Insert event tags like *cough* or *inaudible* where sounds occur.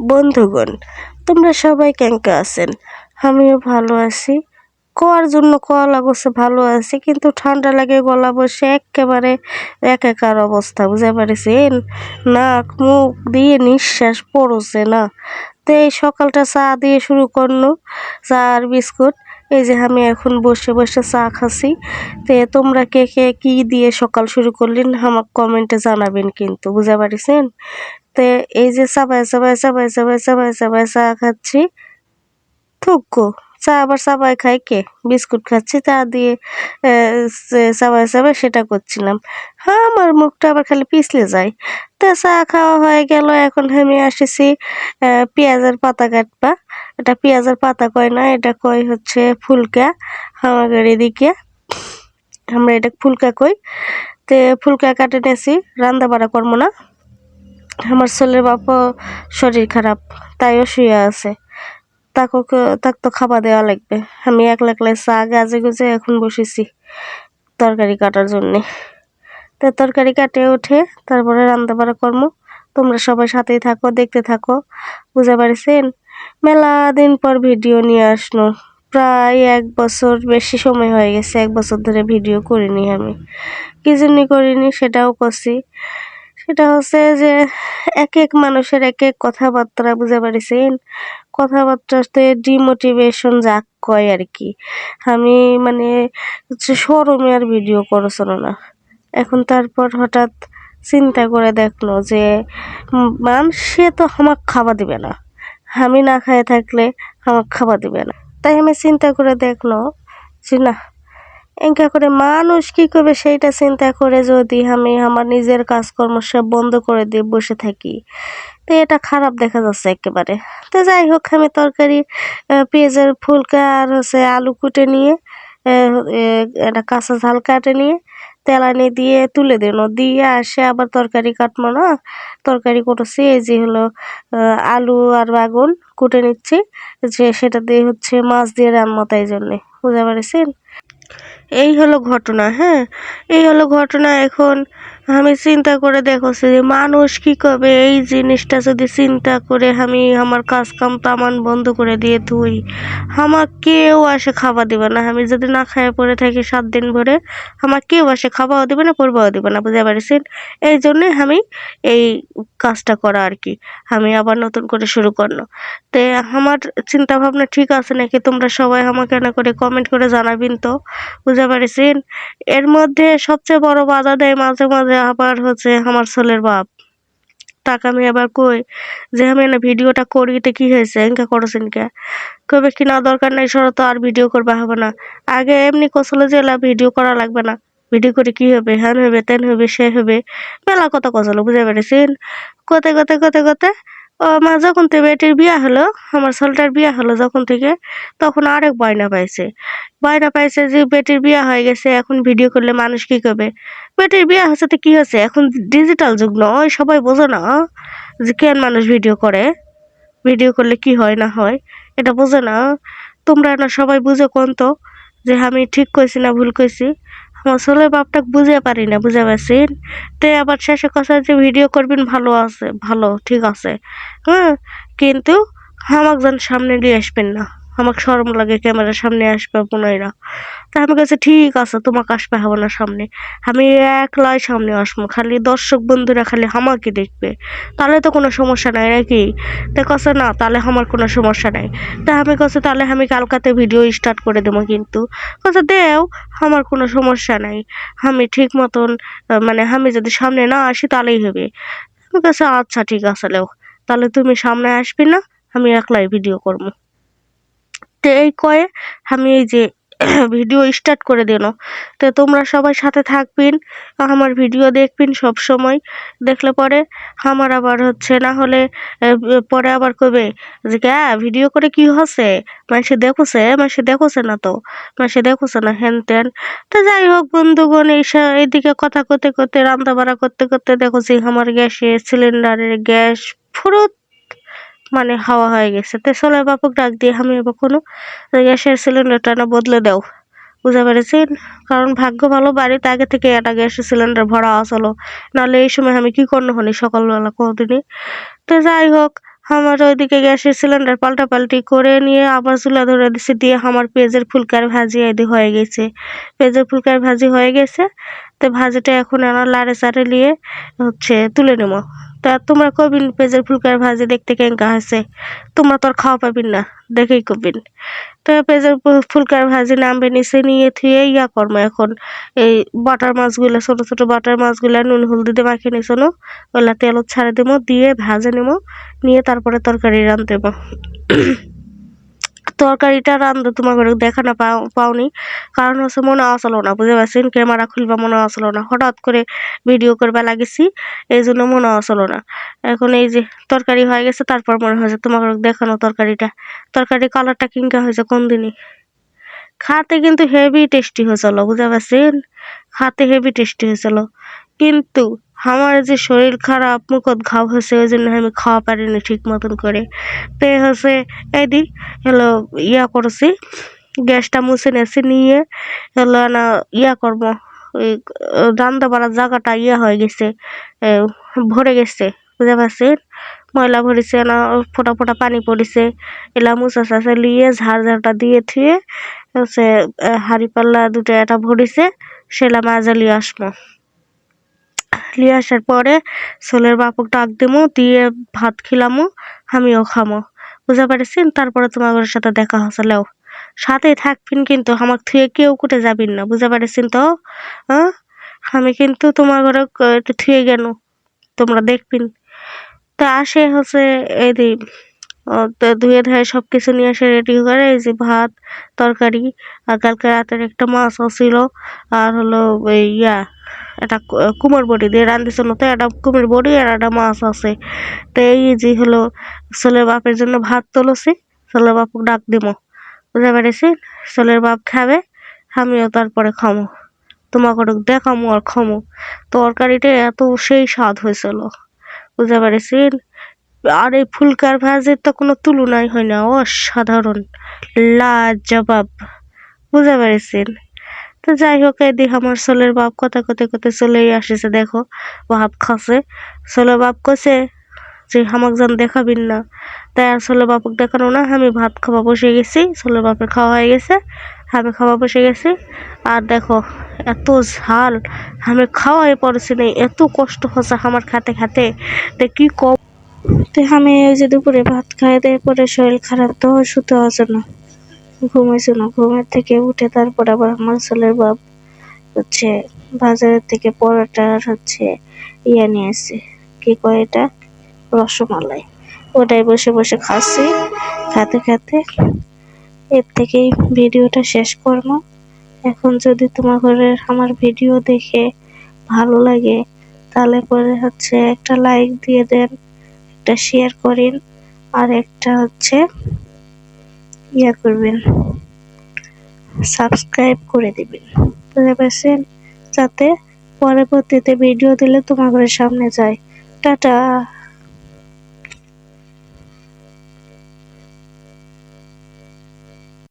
বন্ধুগণ, তোমরা সবাই কেঙ্কা আছেন? আমিও ভালো আছি। কোয়ার জন্য কোয়া লাগছে ভালো আছি, কিন্তু ঠান্ডা লাগে, গলা বসে, একেবারে একাকার অবস্থা বুঝে পারিছেন? নাক, মুখ দিয়ে নিঃশ্বাস পড়ছে না। তো এই সকালটা চা দিয়ে শুরু করল চা আর বিস্কুট। এই যে আমি এখন বসে বসে চা খাচ্ছি। তো তোমরা কে কে কি দিয়ে সকাল শুরু করলেন আমাকে কমেন্টে জানাবেন কিন্তু, বুঝতে পারছেন? তো এই যে চাবাই চাবাই চাবাই চাবাই চাবাই চাবাই চা খাচ্ছি। থুকো চা আবার চাবাই খাই কে? বিস্কুট খাচ্ছি, চা দিয়ে চাবাই চাবাই সেটা করছিলাম। হ্যাঁ আমার মুখটা আবার খালি পিছলে যায়। তা চা খাওয়া হয়ে গেল, এখন আমি আসেছি পেঁয়াজের পাতা কাটবা। এটা পেঁয়াজের পাতা কয় না, এটা কয় হচ্ছে ফুলকা। আমাদের এদিকে আমরা এটা ফুলকা কই। তে ফুলকা কাটে নিয়েছি রান্না বাড়া করব না। আমার ছেলের বাপও শরীর খারাপ, তাইও শুয়ে আছে। তাকে তাকে তো খাবার দেওয়া লাগবে। আমি একলা একলা চা গাজে গুজে এখন বসেছি তরকারি কাটার জন্যে। তো তরকারি কাটে, উঠে তারপরে রান্না বাড়া করব। তোমরা সবাই সাথেই থাকো, দেখতে থাকো। বুঝতে পারছেন? মেলা দিন পর ভিডিও নিয়ে আসলো প্রায় এক বছর বেশি সময় হয়ে গেছে, এক বছর ধরে ভিডিও করিনি আমি। কি জন্য করিনি সেটাও করছি সেটা হচ্ছে যে এক এক মানুষের এক এক কথাবার্তা বুঝতে পারছেন কথাবার্তাতে ডিমোটিভেশন যাক কয় আর কি। আমি মানে শোরুমে আর ভিডিও করছিল না। এখন তারপর হঠাৎ চিন্তা করে দেখল যে মানুষে তো আমাকে খাবার দিবে না। আমি না খায় থাকলে আমার খাবার দিবে না। তাই আমি চিন্তা করে দেখল যে না, এঙ্কা করে মানুষ কি করবে সেইটা চিন্তা করে যদি আমি আমার নিজের কাজকর্ম সব বন্ধ করে দিয়ে বসে থাকি। তো এটা খারাপ দেখা যাচ্ছে একেবারে। তো যাই হোক, আমি তরকারি পেঁয়াজের ফুলকা আর হচ্ছে আলু কুটে নিয়ে একটা কাঁচা ঝাল কাটে নিয়ে তেলানি দিয়ে তুলে দেন। দিয়ে আসে আবার তরকারি কাটবো না। তরকারি কটেছি এই যে হলো আলু আর বাগুন কুটে নিচ্ছি। যে সেটা দিয়ে হচ্ছে মাছ দিয়ে রান্না তাই জন্যে। বুঝতে পারছেন? এই হলো ঘটনা হ্যাঁ? এই হলো ঘটনা এখন আমি চিন্তা করে দেখছি যে মানুষ কি করবে? এই জিনিসটা যদি চিন্তা করে আমি আমার কাজ কাম তামান বন্ধ করে দিয়ে ধুই, আমার কেউ আসে খাবার দিবে না। আমি যদি না খায় পরে থাকি সাত দিন ভরে, আমার কেউ আসে খাওয়াও দিবে না, পড়বাও দিবে না, বুঝতে পারছেন? এই জন্যে আমি এই কাজটা করা আর কি। আমি আবার নতুন করে শুরু করল তে আমার চিন্তা ভাবনা ঠিক আছে নাকি? তোমরা সবাই আমাকে না করে কমেন্ট করে জানাবেন তো, বুঝতে পারছেন? এর মধ্যে সবচেয়ে বড় বাধা দেয় মাঝে মাঝে আবার হচ্ছে আমার ছেলের বাপ। টাকা আমি আবার কই? যে আমি না ভিডিওটা করি তো কি হয়েছে? এনকা করছেন কে কবে কি, না, দরকার নেই, সর তো আর ভিডিও করবা, হবে না। আগে এমনি কৌশল যে ভিডিও করা লাগবে না। ভিডিও করে কি হবে? হ্যান হবে, তেন হবে, সে হবে। মেলা কথা কসলো, বুঝে পেরেছেন কতে কতে কতে ও আমার যখন থেকে বেটির বিয়া হলো, আমার ছেলেটার বিয়া হলো যখন থেকে, তখন আরেক বায়না পাইছে। বায়না পাইছে যে বেটির বিয়া হয়ে গেছে, এখন ভিডিও করলে মানুষ কি করবে? বেটির বিয়া হচ্ছে তো কি হচ্ছে এখন ডিজিটাল যুগ নয় সবাই বোঝো না যে কেন মানুষ ভিডিও করে? ভিডিও করলে কি হয় না হয়, এটা বোঝো না তোমরা না সবাই বুঝে কোন তো, যে আমি ঠিক কইছি না ভুল কইছি। আমার বাপটা বুঝে পারি না বুঝে পারছেন তে আবার শেষে কথা যে, ভিডিও করবেন ভালো আছে, ভালো, ঠিক আছে। হ্যাঁ কিন্তু আমাকে যেন সামনে দিয়ে আসবেন না। আমাকে সরম লাগে, ক্যামেরার সামনে আসবে বোনাইরা তা আমি কাছে ঠিক আছে, তোমাকে আসবে হবে না সামনে। আমি একলাই সামনে আসব, খালি দর্শক বন্ধুরা খালি আমাকে দেখবে। তাহলে তো কোনো সমস্যা নাই নাকি? তা কাছে না, তাহলে আমার কোনো সমস্যা নাই। তা আমি কাছে, তাহলে আমি কালকাতে ভিডিও স্টার্ট করে দেবো কিন্তু। কাছে দেও, আমার কোনো সমস্যা নাই। আমি ঠিক মতন মানে আমি যদি সামনে না আসি তাহলেই হবে। আমি কাছে আচ্ছা ঠিক আছে, লেও। তাহলে তুমি সামনে আসবি না, আমি একলাই ভিডিও করব। এই কয়ে আমি এই যে *clears throat* ভিডিও স্টার্ট করে দিল তো তোমরা সবাই সাথে থাকবেন, আমার ভিডিও দেখবেন সব সময়। দেখলে পরে আমার আবার হচ্ছে না হলে পরে আবার কবে যে হ্যাঁ ভিডিও করে কি হচ্ছে মানুষে দেখছে মানুষে দেখোছে না তো মানুষে দেখোছে না হেন তেন তো যাই হোক বন্ধুগণ, এই এইদিকে কথা করতে করতে রান্না বাড়া করতে করতে দেখছি আমার গ্যাসে সিলিন্ডারের গ্যাস ফুরুত মানে হাওয়া হয়ে গেছে। তো চলে বাপুক ডাক দিয়ে আমি কোনো গ্যাসের সিলিন্ডারটা না বদলে দাও। বুঝতে পেরেছেন? কারণ ভাগ্য ভালো, বাড়িতে আগে থেকে একটা গ্যাসের সিলিন্ডার ভরা আসলো। নাহলে এই সময় আমি কি করব হনি সকালবেলা কোনোদিনই? তো যাই হোক, আমার ওইদিকে গ্যাসের সিলিন্ডার পাল্টাপাল্টি করে নিয়ে আবার চুলা ধরে দিছে দিয়ে আমার পেঁয়াজের ফুলকার ভাজি এদি হয়ে গেছে। পেঁয়াজের ফুলকার ভাজি হয়ে গেছে। তো ভাজিটা এখন আমার লাড়ে চাড়ে নিয়ে হচ্ছে তুলে নেব। তা তোমরা কবিন পেঁয়াজের ফুলকার ভাজি দেখতে কেঙ্কা হয়েছে। তোমরা তো আর খাওয়া পাবিন না, দেখেই কবিন। তো পেঁয়াজের ফুলকার ভাজি নামবে নিচে, নিয়ে থুয়ে ইয়া করব এখন। এই বাটার মাছগুলো, ছোট ছোট বাটার মাছগুলো, নুন হলদি দিয়ে মাখিয়ে নিছো না ওগুলা ছাড়ে দেবো, দিয়ে ভাজে নেব, নিয়ে তারপরে তরকারি রাঁধতে দেবো। তরকারিটা রান্ধতে তোমার ঘরে দেখা না পাও, পাওনি। কারণ হচ্ছে মনে আসলো না, বুঝতে পারছেন? ক্যামেরা খুলবা মনে আসলো না। হঠাৎ করে ভিডিও করবা লাগেছি, এই জন্য মনে আসলো না। এখন এই যে তরকারি হয়ে গেছে, তারপর মনে হয়েছে তোমার দেখানো তরকারিটা। তরকারি কালারটা কিংকা হয়েছে কোন দিনই? খাতে কিন্তু হেভি টেস্টি হয়েছিল, বুঝতে পারছেন? খাতে হেভি টেস্টি হয়েছিল। কিন্তু আমার যে শরীর খারাপ, মুখত ঘাও হয়েছে ওই জন্য আমি খাওয়া পারিনি ঠিক মতন করে। তে হচ্ছে এদি হলো, ইয়া করছি গ্যাসটা মুছে নেছি, নিয়ে হলো না ইয়া করব ওই রান্না বাড়ার জায়গাটা ইয়া হয়ে গেছে ভরে গেছে বুঝতে পারছেন ময়লা ভরেছে না ফোটা ফোটা পানি পড়েছে এলা মুছা সাচা লিয়ে ঝাড় ঝাড়টা দিয়ে থুয়ে হচ্ছে হাঁড়ি পাল্লা দুটো এটা ভরিছে সেলা মাজা লিয়ে আসব লিয়ে আসার পরে ছোলের বাপক ডাক দিমু, দিয়ে ভাত খিলামু, আমিও খামো। বুঝতে পারছেন? তারপরে তোমাদের সাথে দেখা হসলেও সাথে থাকবেন কিন্তু আমার থুয়ে কেউ কুটে যাবেন না বুঝতে পারছেন তো? হ্যাঁ আমি কিন্তু তোমার ঘরে একটু থুয়ে গেল, তোমরা দেখবেন। তা আসে হচ্ছে এই ধুয়ে ধুয়ে সব কিছু নিয়ে এসে রেডি করে, এই যে ভাত, তরকারি, আর কালকে রাতের একটা মাছও ছিল, আর হলো ইয়া একটা কু- কুমোর বড়ি দিয়ে রান্ধিছিল তো একটা কুমির বড়ি আর একটা মাছ আছে। তো এই যে হলো, ছেলের বাপের জন্য ভাত তুলছি, ছেলের বাপক ডাক দিব বুঝতে পেরেছি? ছেলের বাপ খাবে, আমিও তারপরে খামো। তোমাকে দেখামো আর খামো। তরকারিটা এত সেই স্বাদ হয়েছিল। বুঝতে পেরেছি? আর এই ফুলকার ভাজির তো কোনো তুলনাই হয় না, অসাধারণ। লাজবাব। বুঝতে পেরেছেন তো যাই হোক, এদিকে আমার ছেলের বাপ কথা কথা কথা চলেই আসেছে, দেখো ভাত খাচ্ছে ছেলের বাপ কছে যে হামাক যান দেখাবিন না। তাই আর ছেলের বাপক দেখানো না, আমি ভাত খাওয়া বসে গেছি ছেলের বাপের খাওয়া হয়ে গেছে, আমি খাওয়া বসে গেছি। আর দেখো, এত ঝাল, আমি খাওয়াই পড়েছি না, এত কষ্ট হচ্ছে আমার খাতে খাতে। তো কি কম তো আমি ওই যে দুপুরে ভাত খাই দেয় পরে শরীর খারাপ, তো শুতে আছে না। ঘুমাইছে না, ঘুমের থেকে উঠে তারপর আবার আমার ছেলের বাপ হচ্ছে বাজারের থেকে পরোটা আর হচ্ছে ইয়া নিয়ে আসছে। কি কয় এটা? রসমালাই। ওটাই বসে বসে খাচ্ছি, খেতে খেতে এর থেকেই ভিডিওটা শেষ করব। এখন যদি তোমার ঘরের আমার ভিডিও দেখে ভালো লাগে, তাহলে পরে হচ্ছে একটা লাইক দিয়ে দেন, একটা শেয়ার করেন, আর একটা হচ্ছে ইয়া করবেন। সাবস্ক্রাইব করে দিবেন। বুঝতে পারছেন? যাতে পরবর্তীতে ভিডিও দিলে তোমাদের সামনে যায়। টাটা!